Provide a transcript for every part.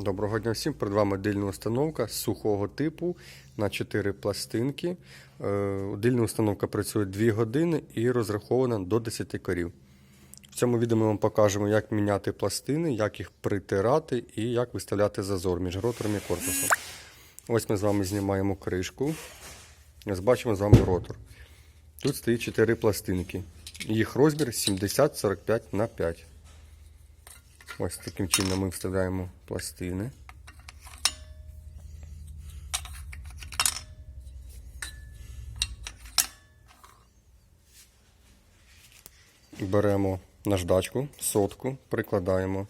Доброго дня всім. Перед вами дильна установка сухого типу на 4 пластинки. Е, Дильна установка працює 2 години і розрахована до 10 корів. В цьому відео ми вам покажемо, як міняти пластини, як їх притирати і як виставляти зазор між ротором і корпусом. Ось ми з вами знімаємо кришку. Ось бачимо з вами ротор. Тут стоїть 4 пластинки. Їх розмір 70-45 на 5. Ось таким чином ми вставляємо пластини. Беремо наждачку, сотку, прикладаємо.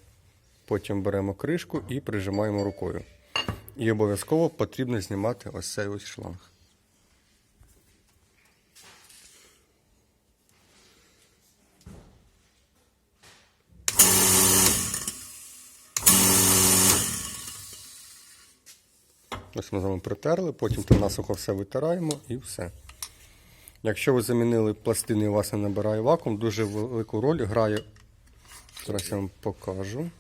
Потім беремо кришку і прижимаємо рукою. І обов'язково потрібно знімати ось цей ось шланг. Ось ми з вами притерли, потім там насухо все витираємо і все. Якщо ви замінили пластини і у вас не набирає вакуум, дуже велику роль грає. Зараз я вам покажу.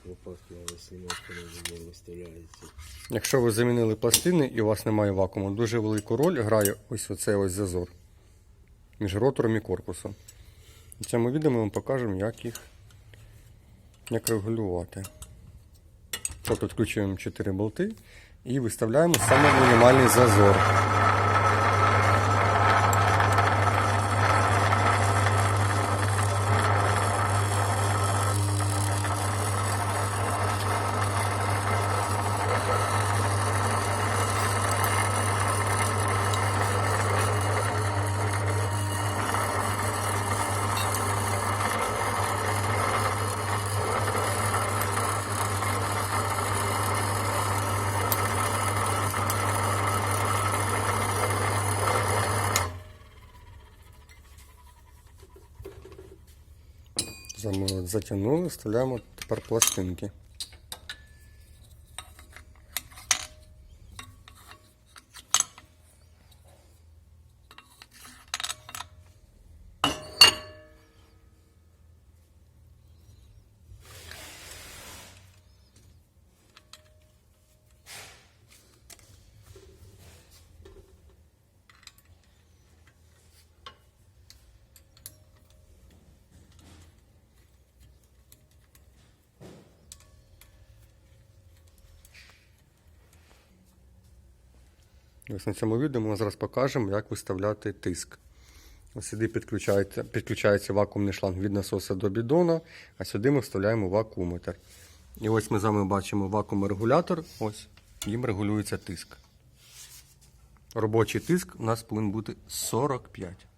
Якщо ви замінили пластини і у вас немає вакууму, дуже велику роль грає ось оцей ось зазор між ротором і корпусом. В цьому відео ми вам покажемо, як їх як регулювати. Тобто відключуємо 4 болти і виставляємо саме мінімальний зазор. Затягнули, вставляємо тепер пластинки. Ось на цьому відео ми зараз покажемо, як виставляти тиск. Сюди підключається, підключається вакуумний шланг від насоса до бідона, а сюди ми вставляємо вакууметр. І ось ми з вами бачимо вакуумрегулятор, ось їм регулюється тиск. Робочий тиск у нас повинен бути 45.